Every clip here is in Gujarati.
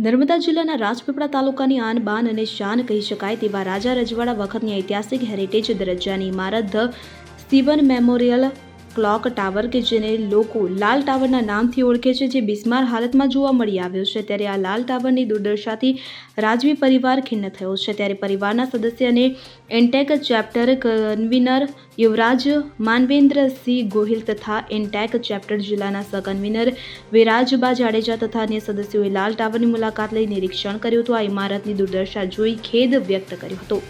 નર્મદા જિલ્લાના રાજપીપળા તાલુકાની આન બાન અને શાન કહી શકાય તેવા રાજા રજવાડા વખતની ઐતિહાસિક હેરિટેજ દરજ્જાની ઇમારત the Steven memorial clock tower કે જેને લોકો લાલ ટાવરના નામથી ઓળખે છે, જે બિસ્માર હાલતમાં જોવા મળી આવ્યો છે. ત્યારે આ લાલ ટાવરની દુર્દશાથી રાજવી પરિવાર ખિન્ન થયો છે. ત્યારે પરિવારના સદસ્ય અને એન્ટેક ચેપ્ટર કન્વીનર યુવરાજ માનવેન્દ્રસિંહ ગોહિલ તથા એન્ટેક ચેપ્ટર જિલ્લાના સહકન્વીનર વિરાજબા જાડેજા તથા અન્ય સદસ્યોએ લાલ ટાવરની મુલાકાત લઈ નિરીક્ષણ કર્યું હતું. આ ઇમારતની દુર્દશા જોઈ ખેદ વ્યક્ત કર્યો હતો.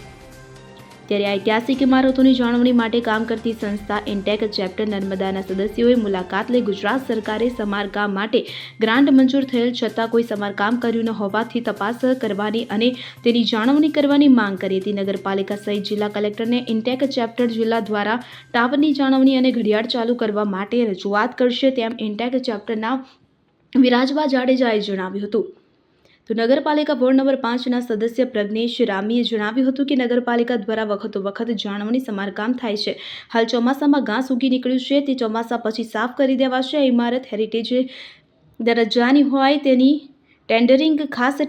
ત્યારે ઐતિહાસિક ઇમારતોની જાળવણી માટે કામ કરતી સંસ્થા ઇન્ટેક ચેપ્ટર નર્મદાના સદસ્યોએ મુલાકાત લઈ ગુજરાત સરકારે સમારકામ માટે ગ્રાન્ટ મંજૂર થયેલ છતાં કોઈ સમારકામ કર્યું ન હોવાથી તપાસ કરવાની અને તેની જાળવણી કરવાની માંગ કરી હતી. નગરપાલિકા સહિત જિલ્લા કલેક્ટરને ઇન્ટેક ચેપ્ટર જિલ્લા દ્વારા ટાવરની જાળવણી અને ઘડિયાળ ચાલુ કરવા માટે રજૂઆત કરશે તેમ ઇન્ટેક ચેપ્ટરના વિરાજબા જાડેજાએ જણાવ્યું હતું. તો નગરપાલિકા વોર્ડ નંબર પાંચના સદસ્ય પ્રજ્ઞેશ રામીએ જણાવ્યું હતું કે નગરપાલિકા દ્વારા વખતો વખત જાળવણી સમારકામ થાય છે. હાલ ચોમાસામાં ઘાસ ઉગી નીકળ્યું છે, તે ચોમાસા પછી સાફ કરી દેવાશે. આ ઇમારત હેરિટેજ દરજ્જાની હોય તેની ટેન્ડરિંગ ખાસ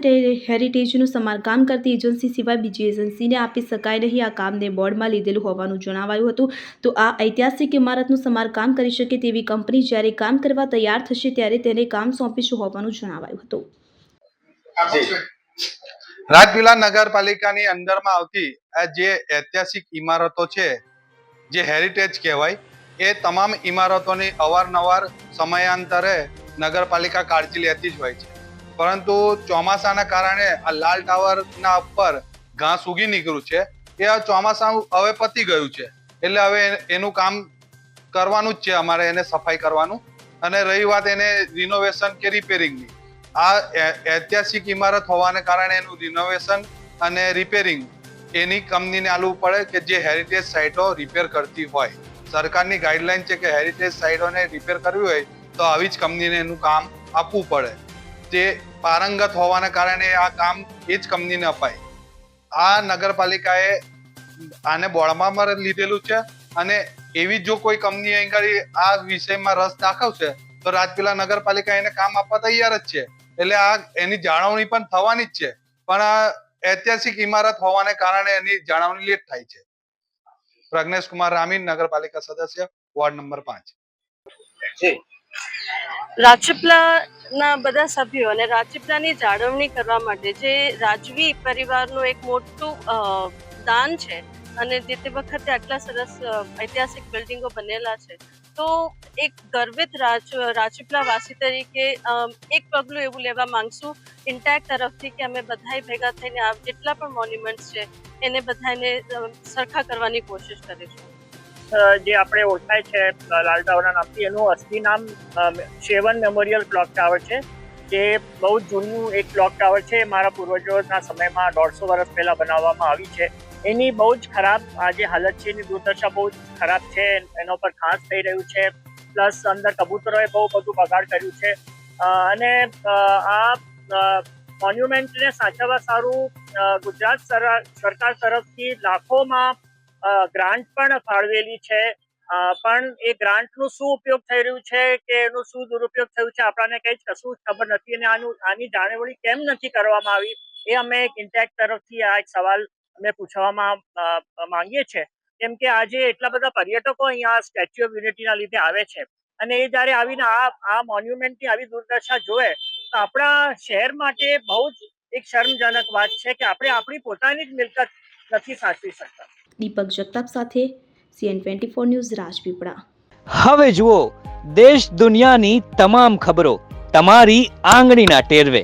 હેરિટેજનું સમારકામ કરતી એજન્સી સિવાય બીજી એજન્સીને આપી શકાય નહીં. આ કામને બોર્ડમાં લીધેલું હોવાનું જણાવાયું હતું. તો આ ઐતિહાસિક ઇમારતનું સમારકામ કરી શકે તેવી કંપની જ્યારે કામ કરવા તૈયાર થશે ત્યારે તેને કામ સોંપીશું હોવાનું જણાવાયું હતું. રાજપીલા નગરપાલિકાની અંદરમાં આવતી આ જે ઐતિહાસિક ઇમારતો છે જે હેરિટેજ કહેવાય એ તમામ ઇમારતોની અવારનવાર સમયાંતરે નગરપાલિકા કાળજી લેતી જ હોય છે. પરંતુ ચોમાસાના કારણે આ લાલ ટાવરના ઉપર ઘાસ ઉગી નીકળ્યું છે. એ આ ચોમાસા હવે પતી ગયું છે. એટલે હવે એનું કામ કરવાનું જ છે અમારે એને સફાઈ કરવાનું. અને રહી વાત એને રિનોવેશન કે રિપેરિંગની આ ઐતિહાસિક ઇમારત હોવાને કારણે એનું રિનોવેશન અને રિપેરિંગ એની કંપનીને આલવું પડે કે જે હેરિટેજ સાઇટો રિપેર કરતી હોય. સરકારની ગાઈડલાઈન છે કે હેરિટેજ સાઇટોને રિપેર કરવી હોય તો આવી જ કંપનીને એનું કામ આપવું પડે. તે પારંગત હોવાને કારણે આ કામ એ જ કંપનીને અપાય. આ નગરપાલિકાએ આને બોળમાં લીધેલું છે અને એવી જો કોઈ કંપની આગળ આ વિષયમાં રસ દાખવશે તો રાજપીલા નગરપાલિકા એને કામ આપવા તૈયાર જ છે. એટલે આ એની જાળવણી પણ થવાની જ છે. પણ આ ઐતિહાસિક ઇમારત હોવાને કારણે એની જાળવણી લેટ થાય છે. પ્રજ્ઞેશ કુમાર રામીન નગરપાલિકા સદસ્ય વોર્ડ નંબર પાંચ. જી. રાજપીપળાના બધા સભ્યો અને રાજપીપળાની જાળવણી કરવા માટે જે રાજવી પરિવારનું એક મોટું અ, દાન છે અને જે તે વખતે આટલા સરસ ઐતિહાસિક બિલ્ડિંગો બનેલા છે. તો એક ગર્વિત રાજ, રાજપીપળા વાસી તરીકે એક પગલું એવું લેવા માંગશું. ઇન્ટેક તરફથી કે અમે બધાય ભેગા થઈને આ જેટલા પણ મોન્યુમેન્ટ્સ છે, એને બધાને સરખા કરવાની કોશિશ કરીશું. જે આપણે ઓળખાય છે લાલ ટાવરના નામથી, એનું અસલી નામ સેવન મેમોરિયલ ક્લોક ટાવર છે, જે બહુ જૂનું એક ક્લોક ટાવર છે. મારા પૂર્વજોના સમયમાં દોઢસો વર્ષ પહેલાં બનાવવામાં આવી છે. એની બહુ જ ખરાબ આજે હાલત છે, એની દુર્દશા બહુ જ ખરાબ છે, એના ઉપર ઘાસ થઈ રહ્યું છે. પ્લસ અંદર કબૂતરોએ બહુ બધું બગાડ કર્યું છે. અને આ મોન્યુમેન્ટને સાચવવા સારું ગુજરાત સર- સરકાર તરફથી લાખોમાં ગ્રાન્ટ પણ ફાળવેલી છે. પણ એ ગ્રાન્ટનું શું ઉપયોગ થઈ રહ્યું છે કે એનું શું દુરુપયોગ થયું છે, આપણને કંઈ કશું ખબર નથી અને આનું, આની જાળવણી કેમ નથી કરવામાં આવી, એ અમે એક ઇન્ટેક તરફથી આ એક સવાલ અમે પૂછવામાં માંગીએ છીએ કેમ કે આજે એટલા બધા પર્યટકો અહીંયા સ્ટેચ્યુ ઓફ યુનિટીના લીધે આવે છે. અને એ જ્યારે આવીને આ આ મોન્યુમેન્ટની આવી દુર્દશા જોવે તો આપણા શહેર માટે બહુ જ એક શર્મજનક વાત છે કે આપણે આપણી પોતાની જ મિલકત નથી સાચવી શકતા. દીપક જગતાપ સાથે CN twenty four news Rajpipla. હવે જુઓ દેશ દુનિયાની તમામ ખબરો તમારી આંગળીના ટેરવે.